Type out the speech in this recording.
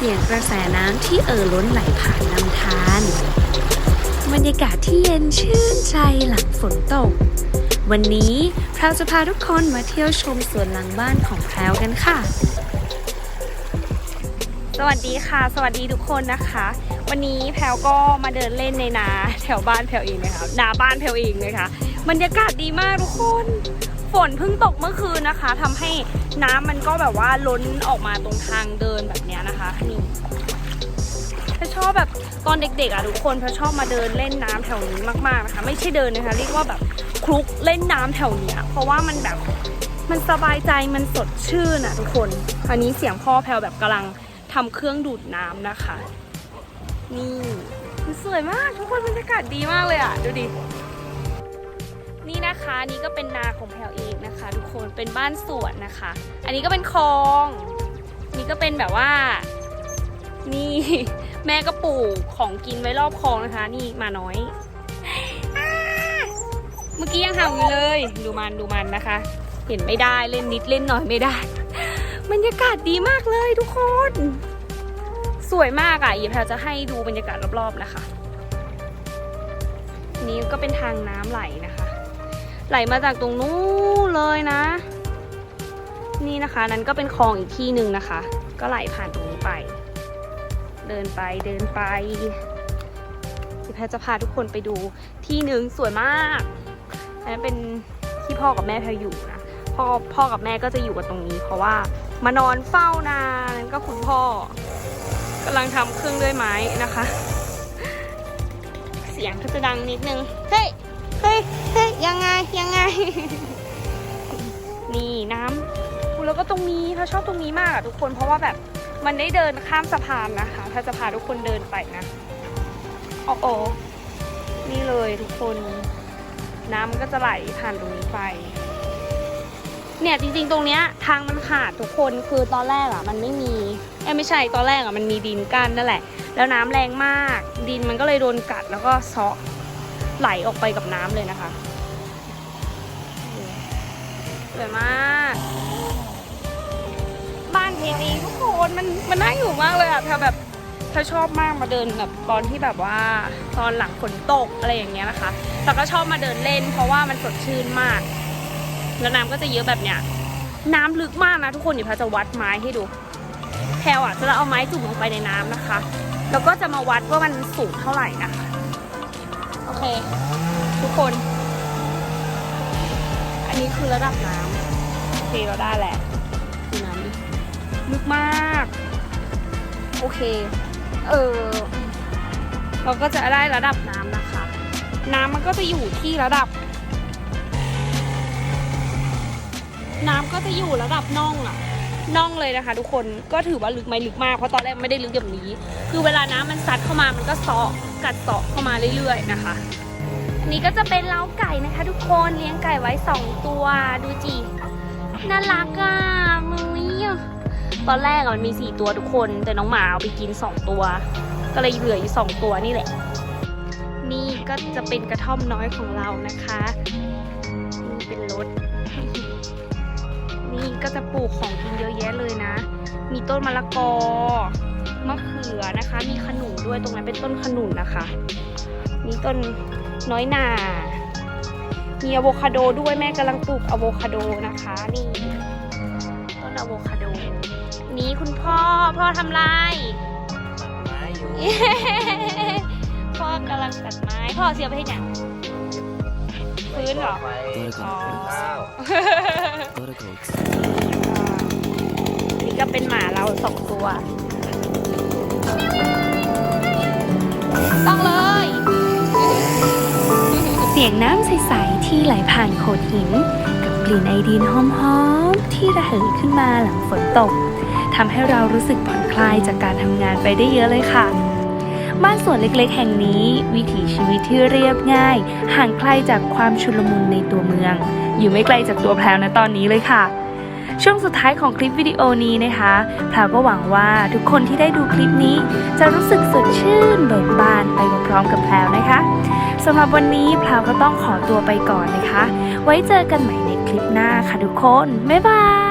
เสียงกระแสน้ำที่เอ่อล้นไหลผ่านลำธารบรรยากาศที่เย็นชื่นใจหลังฝนตก วันนี้แพรวจะพาทุกคนมาเที่ยวชมสวนหลังบ้านของแพรวกันค่ะ สวัสดีค่ะ สวัสดีทุกคนนะคะ วันนี้แพลวก็มาเดินเล่นในนาแถวบ้านแพลวเองนะคะนาบ้านแพลวเองนะคะบรรยากาศดีมากทุกคน ฝนเพิ่งตกเมื่อคืนนะคะทำให้ น้ำมันก็แบบว่าล้นออกมาตรงทางเดินแบบเนี้ยนะคะนี่แพรชอบแบบตอนเด็กๆอะทุกคนแพรชอบมาเดินเล่นน้ำแถวนี้มากๆนะคะไม่ใช่เดินนะคะเรียกว่าแบบคลุกเล่นน้ำแถวเนี้ยเพราะว่ามันแบบมันสบายใจมันสดชื่นอะทุกคนอันนี้เสียงพ่อแพลวแบบกำลังทำเครื่องดูดน้ำนะคะ นี่มันสวยมากทุกคนบรรยากาศดีมากเลยอะดูดิ นี่นะคะนี่ก็เป็นนาของแพลวเองนะคะ ทุกคนเป็นบ้านสวนนะคะ อันนี้ก็เป็นคลอง นี่ก็เป็นแบบว่า นี่แม่ก็ปลูกของกินไว้รอบคลองนะคะ นี่มาน้อย เมื่อกี้ยังเห่าอยู่เลย ดูมันดูมันนะคะ เห็นไม่ได้เล่นนิดเล่นหน่อยไม่ได้บรรยากาศดีมากเลยทุกคน สวยมากอะอีแพลจะให้ดูบรรยากาศรอบๆนะคะ นี่ก็เป็นทางน้ำไหลนะคะ ไหลมาจากตรงนู้นเลยนะ นี่นะคะนั้นก็เป็นคลองอีกที่หนึ่งนะคะ ก็ไหลผ่านตรงนี้ไป เดินไปเดินไปอีแพลจะพาทุกคนไปดูที่หนึ่งสวยมากอันนั้นเป็นที่พ่อกับแม่แพลอยู่นะพ่อพ่อกับแม่ก็จะอยู่กันตรงนี้ เพราะว่ามานอนเฝ้านานนก็คุณพ่อกำลังทำเครื่องด้วยไม้นะคะ เสียงก็จะดังนิดนึงเฮ้ยเฮ้ย ยยังไงยังไง นี่น้ำอุ๊ยแล้วก็ตรงนี้ถ้าชอบตรงนี้มากอะทุกคนเพราะว่าแบบมันได้เดินข้ามสะพานนะคะ ถ้าจะพาทุกคนเดินไปนะโอ้โอนี่เลยทุกคน น้ำมันก็จะไหลผ่านตรงนี้ไป เนี่ยจริงๆตรงเนี้ยทางมันขาดทุกคนคือตอนแรกอะมันไม่มีเอ้ยไม่ใช่ตอนแรกอะมันมีดินกั้นนั่นแหละ แล้วน้ำแรงมาก ดินมันก็เลยโดนกัดแล้วก็เซาะไหลออกไปกับน้ำเลยนะคะส วยมาก บ้านเพนเองทุกคนมันมันน่าอยู่มากเลยอะเธอแบบเธอชอบมากมาเดินแบบตอนที่แบบว่าตอนหลังฝนตกอะไรอย่างเงี้ยนะคะแต่ก็ชอบมาเดินเล่น เพราะว่ามันสดชื่นมาก แล้วน้ำก็จะเยอะแบบเนี้ยน้ำลึกมากนะทุกคนเดี๋ยวแพรจะวัดไม้ให้ดูแพรอะจะเอาไม้จุ่มลงไปในน้ำนะคะ แล้วก็จะมาวัดว่ามันสูงเท่าไหร่นะคะโอเค ทุกคน นนี้คือระดับน้ำโอเคเราได้แหละดูน้ำดิลึกมาก โอเค เออเราก็จะได้ระดับน้ำนะคะ น้ำมันก็จะอยู่ที่ระดับ น้ำก็จะอยู่ระดับน่องอะน่องเลยนะคะ ทุกคนก็ถือว่าลึกไหมลึกมากเพราะตอนแรกไม่ได้ลึกแบบนี้ คือเวลาน้ำมันซัดเข้ามามันก็เซาะกัดเซาะเข้ามาเรื่อยๆนะคะอั นนี้ก็จะเป็นเล้าไก่นะคะ ทุกคนเลี้ยงไก่ไว้สองตัวดูจิน่ารักอะมึงอะตอนแรกมันมีสี่ตัวทุกคน แต่น้องหมาเอาไปกินสองตัว ก็เลยเหลืออยู่สองตัวนี่แหละ นี่ก็จะเป็นกระท่อมน้อยของเรานะคะนี่เป็นรถ นี่ก็จะปลูกของกินเยอะแยะเลยนะ มีต้นมะละกอมะเขือนะคะ มีขนุนด้วยตรงนั้นเป็นต้นขนุนนะคะ มีต้นน้อยหนามีอะโวคาโดด้วยแม่กำลังปลูกอะโวคาโดนะคะนี่ต้นอะโวคาโด นี่คุณพ่อพ่อทำไรไม้อยู่พ่อกำลังตัดไม้พ่อเสียไปที่ไหนพื้นเหรอไปอ๋อข้าวนี่ก็เป็นหมาเราสองตัว ต้องเลยเสียงน้ำใส ๆ ที่ไหลผ่านโขดหิน กับกลิ่นไอดินหอม ๆ ที่ระเหยขึ้นมาหลังฝนตกทำให้เรารู้สึกผ่อนคลายจากการทำงานไปได้เยอะเลยค่ะ บ้านสวนเล็กๆ แห่งนี้ วิถีชีวิตที่เรียบง่าย ห่างไกลจากความชุลมุนในตัวเมือง อยู่ไม่ไกลจากตัวแพรวนะตอนนี้เลยค่ะ ช่วงสุดท้ายของคลิปวิดีโอนี้นะคะแพรวก็หวังว่าทุกคนที่ได้ดูคลิปนี้ จะรู้สึกสดชื่นเบิกบานไปพร้อมๆกับแพรวนะคะสำหรับวันนี้แพรวก็ต้องขอตัวไปก่อนนะคะ ไว้เจอกันใหม่ในคลิปหน้าค่ะทุกคน บ๊ายบาย